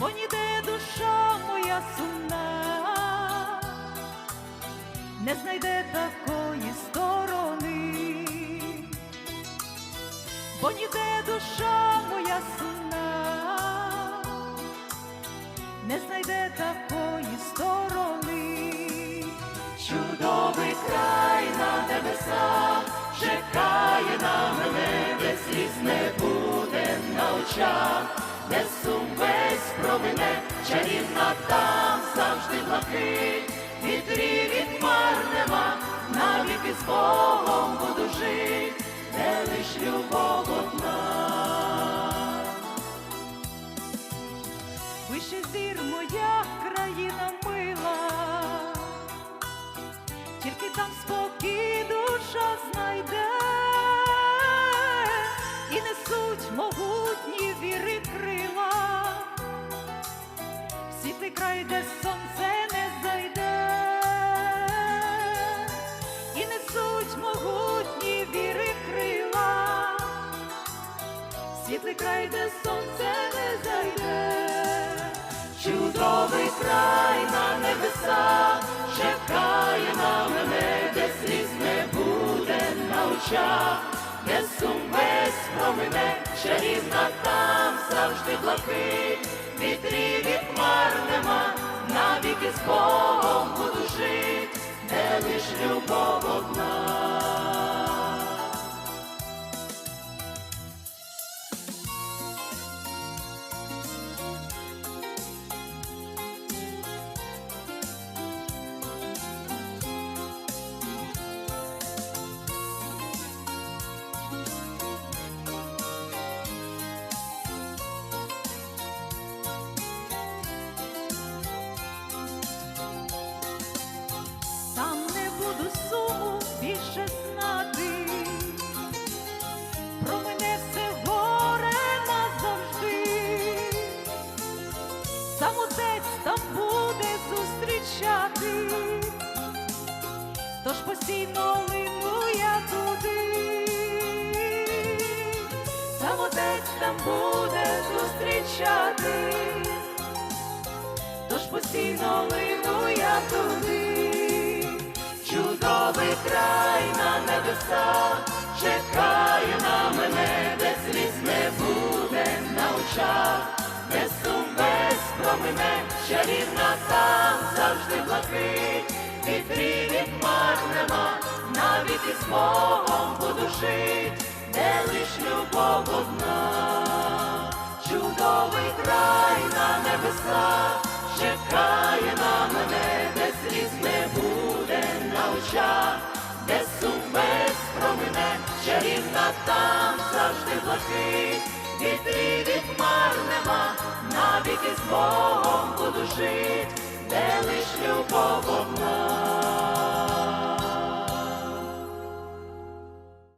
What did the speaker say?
бо ніде душа моя сумна, не знайде такої сторони, бо ніде душа моя сумна, не знайде такої сторони. Чудовий край на небесах. Чекає на мене, де сліз не буде на очах, де сум промине, чарівна там завжди блакить, вітрів і хмар нема, навіки з Богом буду жить, де лиш любов одна. Вище зір моя країна мила, тільки там спокій душа знайде, і несуть могутні світлий край, де сонце не зайде, і несуть могутні віри крила. Світлий край, де сонце не зайде, чудовий край на небесах чекає на мене, де сліз не буде на очах, де сум весь промине, чарівна там завжди блакить, вітрів і хмар нема, навіки з Богом тож постійно лину я туди, сам отець там буде зустрічати. Тож постійно лину я туди, чудовий край на небесах чекає на мене, де сліз не буде на очах, де сум весь промине, чарівна там завжди блакить, вітрів і хмар нема, навіки з Богом буду жить, де лиш любов одна. Чудовий край на небесах чекає на мене, де сліз не буде на очах, де сум весь промине, чарівна там завжди блакить, вітрів і хмар нема, навіки з Богом буду жить, де лиш любов одна.